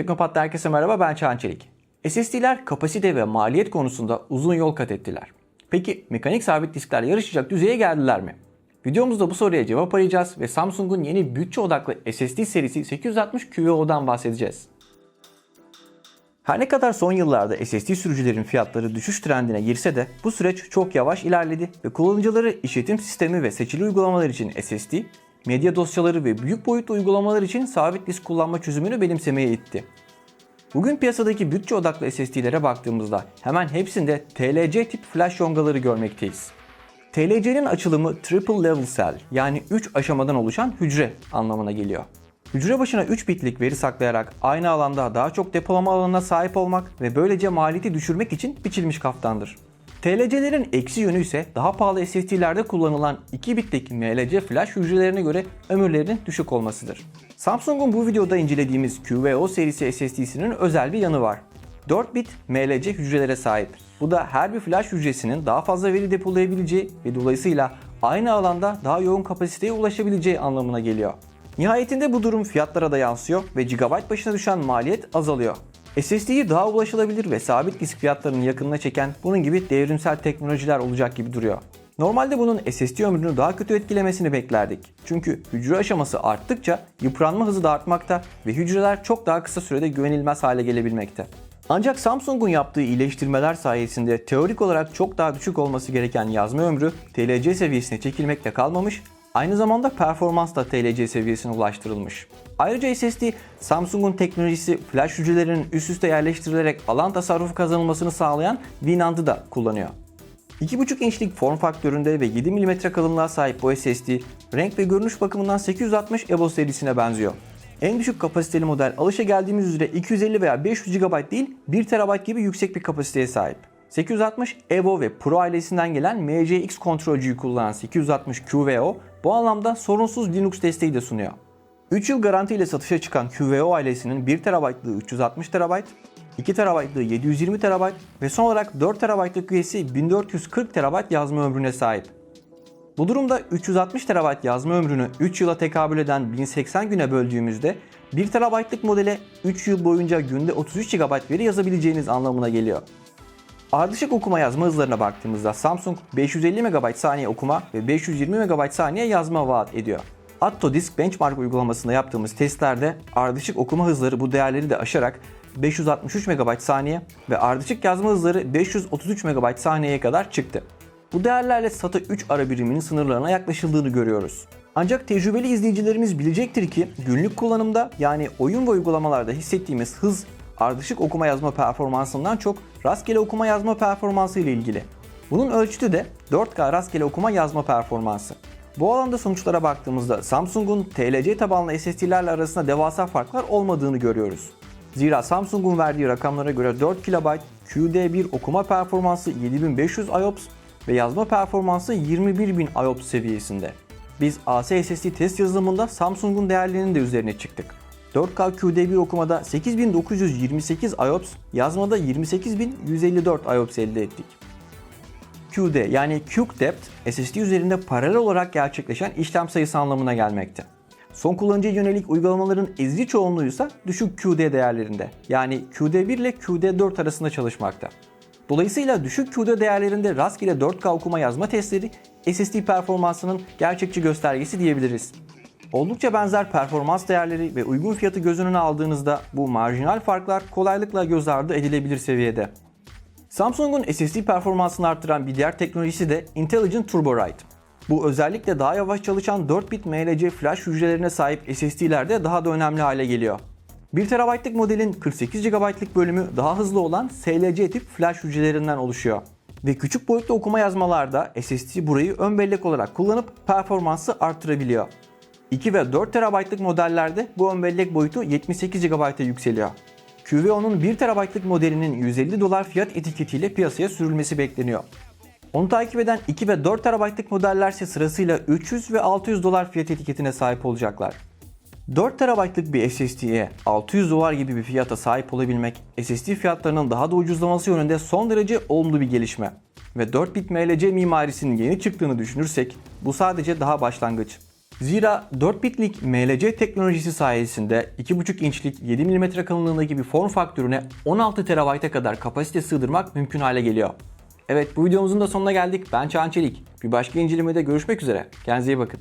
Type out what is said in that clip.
Teknopat'ta herkese merhaba ben Çağan Çelik. SSD'ler kapasite ve maliyet konusunda uzun yol kat ettiler. Peki mekanik sabit diskler yarışacak düzeye geldiler mi? Videomuzda bu soruya cevap arayacağız ve Samsung'un yeni bütçe odaklı SSD serisi 860 QVO'dan bahsedeceğiz. Her ne kadar son yıllarda SSD sürücülerin fiyatları düşüş trendine girse de bu süreç çok yavaş ilerledi ve kullanıcıları işletim sistemi ve seçili uygulamalar için SSD, medya dosyaları ve büyük boyutlu uygulamalar için sabit disk kullanma çözümünü benimsemeye itti. Bugün piyasadaki bütçe odaklı SSD'lere baktığımızda hemen hepsinde TLC tip flash yongaları görmekteyiz. TLC'nin açılımı Triple Level Cell yani 3 aşamadan oluşan hücre anlamına geliyor. Hücre başına 3 bitlik veri saklayarak aynı alanda daha çok depolama alanına sahip olmak ve böylece maliyeti düşürmek için biçilmiş kaftandır. TLC'lerin eksi yönü ise daha pahalı SSD'lerde kullanılan 2 bitlik MLC flash hücrelerine göre ömürlerinin düşük olmasıdır. Samsung'un bu videoda incelediğimiz QVO serisi SSD'sinin özel bir yanı var. 4 bit MLC hücrelere sahip. Bu da her bir flash hücresinin daha fazla veri depolayabileceği ve dolayısıyla aynı alanda daha yoğun kapasiteye ulaşabileceği anlamına geliyor. Nihayetinde bu durum fiyatlara da yansıyor ve GB başına düşen maliyet azalıyor. SSD'yi daha ulaşılabilir ve sabit disk fiyatlarının yakınına çeken bunun gibi devrimsel teknolojiler olacak gibi duruyor. Normalde bunun SSD ömrünü daha kötü etkilemesini beklerdik. Çünkü hücre aşaması arttıkça yıpranma hızı da artmakta ve hücreler çok daha kısa sürede güvenilmez hale gelebilmekte. Ancak Samsung'un yaptığı iyileştirmeler sayesinde teorik olarak çok daha düşük olması gereken yazma ömrü TLC seviyesine çekilmekle kalmamış, aynı zamanda performans da TLC seviyesine ulaştırılmış. Ayrıca SSD, Samsung'un teknolojisi flash hücrelerinin üst üste yerleştirilerek alan tasarrufu kazanılmasını sağlayan WinAnd'ı da kullanıyor. 2.5 inçlik form faktöründe ve 7 mm kalınlığa sahip bu SSD, renk ve görünüş bakımından 860 EVO serisine benziyor. En düşük kapasiteli model alışa geldiğimiz üzere 250 veya 500 GB değil 1 TB gibi yüksek bir kapasiteye sahip. 860 EVO ve Pro ailesinden gelen MCX kontrolcüyü kullanan 860 QVO bu anlamda sorunsuz Linux desteği de sunuyor. 3 yıl garantiyle satışa çıkan QVO ailesinin 1 TB'lığı 360 TB, 2 TB'lığı 720 TB ve son olarak 4 TB'lık üyesi 1440 TB yazma ömrüne sahip. Bu durumda 360 TB yazma ömrünü 3 yıla tekabül eden 1080 güne böldüğümüzde 1 TB'lık modele 3 yıl boyunca günde 33 GB veri yazabileceğiniz anlamına geliyor. Ardışık okuma yazma hızlarına baktığımızda Samsung 550 MB saniye okuma ve 520 MB saniye yazma vaat ediyor. Atto Disk Benchmark uygulamasında yaptığımız testlerde ardışık okuma hızları bu değerleri de aşarak 563 MB saniye ve ardışık yazma hızları 533 MB saniyeye kadar çıktı. Bu değerlerle SATA 3 ara biriminin sınırlarına yaklaşıldığını görüyoruz. Ancak tecrübeli izleyicilerimiz bilecektir ki günlük kullanımda yani oyun ve uygulamalarda hissettiğimiz hız ardışık okuma yazma performansından çok rastgele okuma yazma performansı ile ilgili. Bunun ölçütü de 4K rastgele okuma yazma performansı. Bu alanda sonuçlara baktığımızda Samsung'un TLC tabanlı SSD'lerle arasında devasa farklar olmadığını görüyoruz. Zira Samsung'un verdiği rakamlara göre 4 KB QD1 okuma performansı 7500 IOPS ve yazma performansı 21000 IOPS seviyesinde. Biz AC SSD test yazılımında Samsung'un değerlerinin de üzerine çıktık. 4K QD1 okumada 8928 IOPS, yazmada 28154 IOPS elde ettik. QD yani Quick Depth SSD üzerinde paralel olarak gerçekleşen işlem sayısı anlamına gelmekte. Son kullanıcıya yönelik uygulamaların ezici çoğunluğu ise düşük QD değerlerinde yani QD1 ile QD4 arasında çalışmakta. Dolayısıyla düşük QD değerlerinde rastgele 4K okuma yazma testleri SSD performansının gerçekçi göstergesi diyebiliriz. Oldukça benzer performans değerleri ve uygun fiyatı göz önüne aldığınızda bu marjinal farklar kolaylıkla göz ardı edilebilir seviyede. Samsung'un SSD performansını arttıran bir diğer teknolojisi de Intelligent Turbo Write. Bu özellikle daha yavaş çalışan 4 bit MLC flash hücrelerine sahip SSD'lerde daha da önemli hale geliyor. 1 TB'lık modelin 48 GB'lık bölümü daha hızlı olan SLC tip flash hücrelerinden oluşuyor. Ve küçük boyutlu okuma yazmalarda SSD burayı ön bellek olarak kullanıp performansı arttırabiliyor. 2 ve 4 TB'lık modellerde bu ön bellek boyutu 78 GB'a yükseliyor. QVO'nun 1 TB'lık modelinin 150 dolar fiyat etiketiyle piyasaya sürülmesi bekleniyor. Onu takip eden 2 ve 4 TB'lık modeller ise sırasıyla 300 ve 600 dolar fiyat etiketine sahip olacaklar. 4 TB'lık bir SSD'ye 600 dolar gibi bir fiyata sahip olabilmek SSD fiyatlarının daha da ucuzlaması yönünde son derece olumlu bir gelişme. Ve 4 bit MLC mimarisinin yeni çıktığını düşünürsek bu sadece daha başlangıç. Zira 4 bitlik MLC teknolojisi sayesinde 2.5 inçlik 7 mm kalınlığındaki bir form faktörüne 16 TB'a kadar kapasite sığdırmak mümkün hale geliyor. Evet bu videomuzun da sonuna geldik. Ben Çağan Çelik. Bir başka incelemede görüşmek üzere. Kendinize iyi bakın.